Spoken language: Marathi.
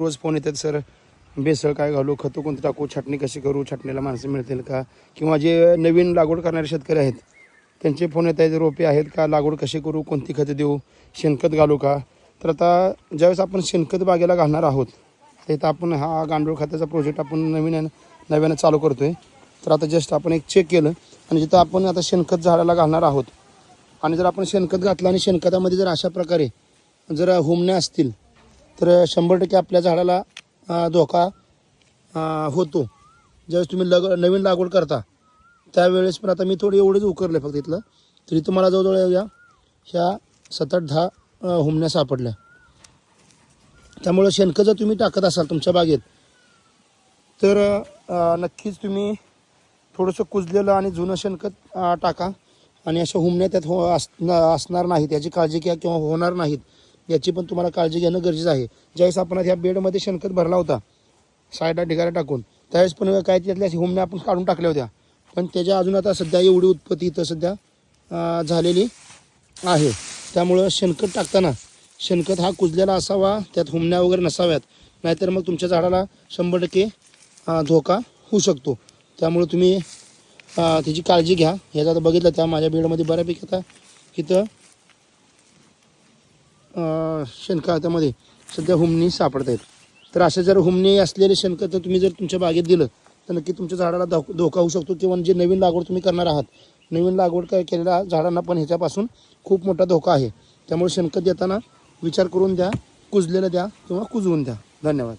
रोज फोन येतात सर बेसळ काय घालू? खतं कोणती टाकू? छाटणी कशी करू? छाटणीला माणसं मिळतील का? किंवा जे नवीन लागवड करणारे शेतकरी आहेत त्यांचे फोन येत आहेत रोपे आहेत का? लागवड कशी करू? कोणती खतं देऊ? शेणखत घालू का? तर आता ज्यावेळेस आपण शेणखत बागेला घालणार आहोत तर इथं आपण हा गांडूळ खताचा प्रोजेक्ट आपण नवीन नव्यानं चालू करतो आहे तर आता जस्ट आपण एक चेक केलं आणि जिथं आपण आता शेणखत झाडाला घालणार आहोत. आणि जर आपण शेणखत घातलं आणि शेणखतामध्ये जर अशा प्रकारे जर हुमण्या असतील तर शंभर टक्के आपल्या झाडाला धोका होतो. ज्यावेळेस तुम्ही लग नवीन लागवड करता त्यावेळेस पण आता मी थोडी एवढंच उकरलं फक्त इथलं. तरी तुम्हाला जवळजवळ या ह्या सात आठ दहा हुमण्या सापडल्या. त्यामुळं शेणखत जर तुम्ही टाकत असाल तुमच्या बागेत तर नक्कीच तुम्ही थोडंसं कुजलेलं आणि जुनं शेणखत टाका. आणि अशा हुमण्या त्यात हो असणार नाहीत. याची काळजी घ्या किंवा होणार नाहीत. याची पण तुम्हाला काळजी घेणं गरजेचं आहे. ज्यावेळेस आपण आता ह्या बेडमध्ये शेणखत भरला होता साईडला ढिगाऱ्या टाकून त्यावेळेस पण काय त्यातल्या होमण्या आपण काढून टाकल्या होत्या. पण त्याच्या अजून आता सध्या एवढी उत्पत्ती इथं सध्या झालेली आहे. त्यामुळं शेणखत टाकताना शेणखत हा कुजलेला असावा त्यात हुमण्या वगैरे नसाव्यात. नाहीतर मग तुमच्या झाडाला शंभर टक्के धोका होऊ शकतो. त्यामुळे तुम्ही त्याची काळजी घ्या. ह्याचा आता बघितलं त्या माझ्या बेडमध्ये बऱ्यापैकी आता इथं शेणखतामध्ये सध्या हुमणी सापडत आहेत तर असे जर हुमणी असलेले शेणखत तुम्ही जर तुमच्या बागेत दिलं तर नक्की तुमच्या झाडाला धो- धोका होऊ शकतो किंवा जे नवीन लागवड तुम्ही करणार आहात. नवीन लागवड काय केलेल्या झाडांना पण ह्याच्यापासून खूप मोठा धोका आहे. त्यामुळे शेणखत देताना विचार करून द्या कुजलेलं द्या किंवा कुजवून द्या. धन्यवाद.